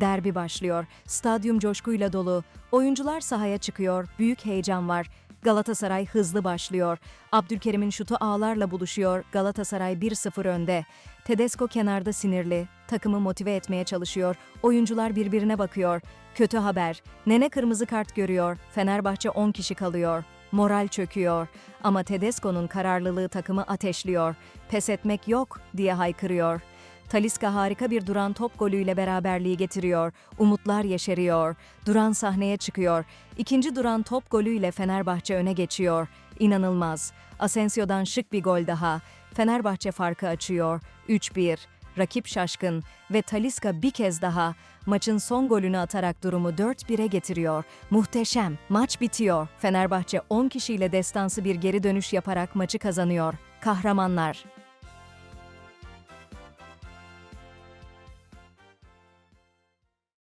Derbi başlıyor. Stadyum coşkuyla dolu. Oyuncular sahaya çıkıyor. Büyük heyecan var. Galatasaray hızlı başlıyor. Abdülkerim'in şutu ağlarla buluşuyor. Galatasaray 1-0 önde. Tedesco kenarda sinirli. Takımı motive etmeye çalışıyor. Oyuncular birbirine bakıyor. Kötü haber. Nene kırmızı kart görüyor. Fenerbahçe 10 kişi kalıyor. Moral çöküyor. Ama Tedesco'nun kararlılığı takımı ateşliyor. Pes etmek yok diye haykırıyor. Taliska harika bir duran top golüyle beraberliği getiriyor. Umutlar yeşeriyor. Duran sahneye çıkıyor. İkinci duran top golüyle Fenerbahçe öne geçiyor. İnanılmaz. Asensio'dan şık bir gol daha. Fenerbahçe farkı açıyor. 3-1. Rakip şaşkın ve Taliska bir kez daha maçın son golünü atarak durumu 4-1'e getiriyor. Muhteşem. Maç bitiyor. Fenerbahçe 10 kişiyle destansı bir geri dönüş yaparak maçı kazanıyor. Kahramanlar.